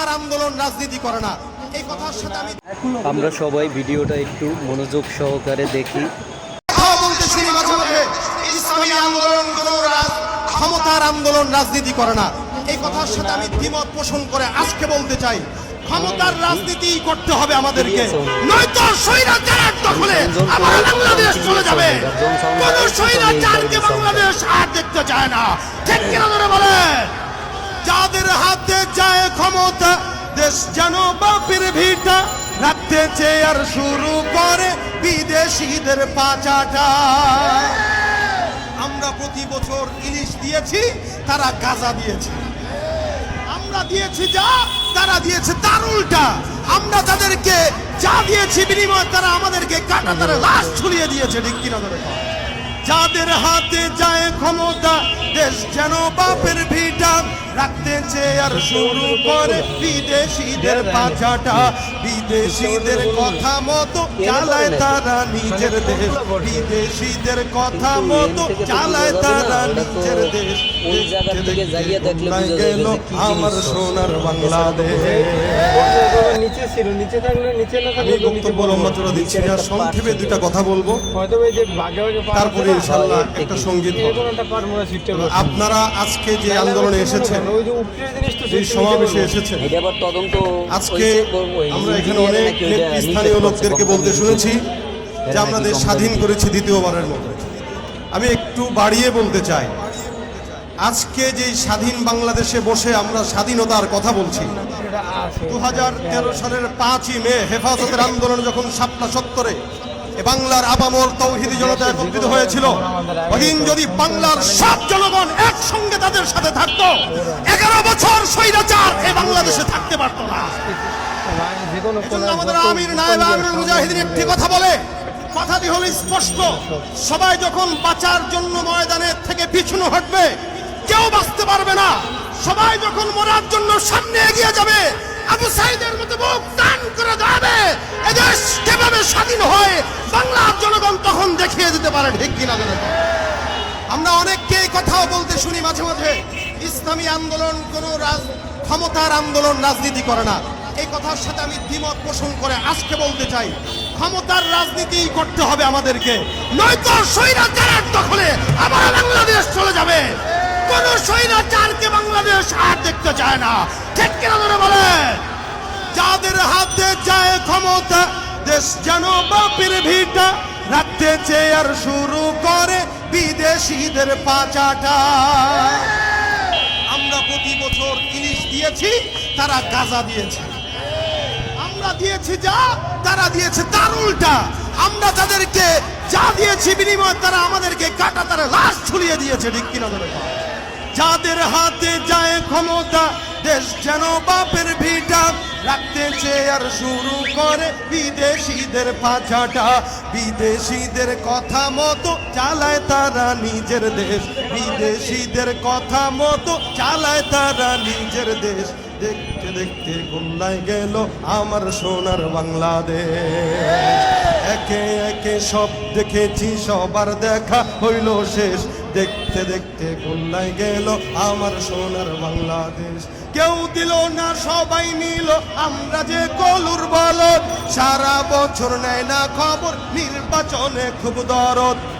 ক্ষমতার আন্দোলন রাজনীতি করে না। এই কথার সাথে আমি আমরা সবাই ভিডিওটা একটু মনোযোগ সহকারে দেখি। বলতে শুনি মাঝে মাঝে ইসলামী আন্দোলন কোন ক্ষমতার আন্দোলন রাজনীতি করে না। এই কথার সাথে আমি দ্বিমত পোষণ করে আজকে বলতে চাই ক্ষমতার রাজনীতি করতে হবে আমাদেরকে। নয়তো স্বৈরাচারের দখলে আবার বাংলাদেশ চলে যাবে। কোন স্বৈরাচারকে বাংলাদেশ আর দেখতে চায় না। ঠিক কিনা ধরে বলে যাদের হাতে যায় ক্ষমতা, দেশ যেন বাপের ভিটা রাখতে চেয়ার শুরু করে বিদেশিদের পাচাটা। আমরা প্রতি বছর ইলিশ দিয়েছি, তারা গাজা দিয়েছে। আমরা দিয়েছি যা, তারা দিয়েছে তার উল্টা। আমরা তাদেরকে যা দিয়েছি বিনিময় তারা আমাদেরকে কাটা, তারা লাশ ছুলিয়ে দিয়েছে, ঠিক কিনা? যাদের হাতে যায় ক্ষমতা, দেশ যেন বাপের ভিটা। রাখতে চেয়ে আর শুরু করে বিদেশিদের পাচাটা বিদেশিদের কথা মতো চালায় তারা নিজের দেশ। বিদেশিদের কথা মতো চালায় তারা নিজের ওই জায়গার দিকে জাগিয়ে দেখলে বোঝা যাবে যে কি আমার সোনার বাংলাদেশ নিচে ছিল নিচে থাকলে নিচে না আমি বক্তব্য লম্বা দিচ্ছি না সংক্ষেপে দুইটা কথা বলব। হয়তো ওই যে ভাগে ভাগে তারপরে আছে একটা সংগীত হবে। এরকম একটা পার মোড়া সিস্টেম আছে। আপনারা আজকে যে আন্দোলনে এসেছেন ওই যে উপরের জিনিস তো যে সমাবেশে এসেছেন এটা আবার তদন্ত আজকে আমরা এখানে অনেক করছে লোকদেরকে বলতে শুনেছি যে আমরা দেশ স্বাধীন করেছি দ্বিতীয়বারের মতো। আমি একটু বাড়িয়ে বলতে চাই আজকে যে স্বাধীন বাংলাদেশে বসে আমরা স্বাধীনতার কথা বলছি। দু সালের পাঁচই মে হেফাজতের আন্দোলন যখন সাতটা সত্তরে বাংলার আবামর তৌহিদি জনতা একত্রিত হয়েছিল ওদিন যদি বাংলার সব জনগণ একসঙ্গে তাদের সাথে থাকতো, এগারো বছর স্বৈরাচার এ বাংলাদেশে থাকতে পারতো না আমাদের আমির নায়েব আমিরুল মুজাহিদিন একটি কথা বলে, কথাটি হলো স্পষ্ট, সবাই যখন বাঁচার জন্য ময়দানের থেকে পিছনে হটবে কেউ বাঁচতে পারবে না। সবাই যখন মরার জন্য সামনে এগিয়ে যাবে, আবু সাইদের মতো বুক টান করে দাঁড়াবে। এদেশ কীভাবে স্বাধীন হয়, বাংলার জনগণ তখন দেখিয়ে দিতে পারে, ঠিক কিনা? আমরা অনেককে এই কথাও বলতে শুনি মাঝে মাঝে, ইসলামী আন্দোলন কোন রাজ ক্ষমতার আন্দোলন রাজনীতি করে না। এই কথার সাথে আমি দ্বিমত পোষণ করে আজকে বলতে চাই, ক্ষমতার রাজনীতি করতে হবে আমাদেরকে। নয়তো স্বৈরাচারের দখলে আবার বাংলাদেশ চলে যাবে। বাংলাদেশ আর দেখতে চায় না। ঠিক কিনা ধরে বলে? যাদের হাতে যায় ক্ষমতা, দেশ যেন বাপের ভিটা, রাখতে চেয়ার শুরু করে বিদেশিদের পাচাটা। আমরা প্রতি বছর ইলিশ দিয়েছি, তারা গাজা দিয়েছে। আমরা দিয়েছি যা, তারা দিয়েছে তার উল্টা। আমরা তাদেরকে যা দিয়েছি বিনিময় তারা আমাদেরকে কাটা, তারা লাশ ঝুলিয়ে দিয়েছে, ঠিক কিনা ধরে? যাদের হাতে যায় ক্ষমতা, দেশ যেন বাপের ভিটা। রাখতে চেয়ার শুরু করে বিদেশিদের পাচাটা। বিদেশিদের কথা মতো চালায় তারা নিজের দেশ। বিদেশিদের কথা মতো চালায় তারা নিজের দেশ। দেখতে দেখতে গোল্লায় গেল আমার সোনার বাংলাদেশ। একে একে সব দেখেছি, সবার দেখা হইল শেষ। দেখতে দেখতে কন্যায় গেল আমার সোনার বাংলাদেশ। কেউ দিল না, সবাই নিল। আমরা যে কলুর বলদ, সারা বছর নেয় না খবর, নির্বাচনে খুব দরদ।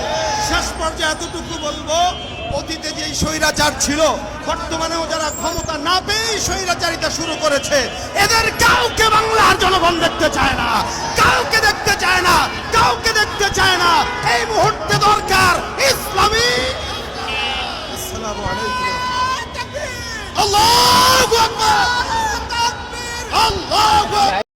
শেষ পর্যায়ে এতটুকু বলব অতীতে যে স্বৈরাচার ছিল বর্তমানেও যারা ক্ষমতা না পেয়েই স্বৈরাচারিতা শুরু করেছে এদের কাউকে বাংলার জনগণ দেখতে চায় না কাউকে দেখতে চায় না কাউকে দেখতে চায় না। এই মুহূর্তে দরকার ইসলামী। আসসালামু আলাইকুম। আল্লাহু আকবার। আল্লাহু আকবার।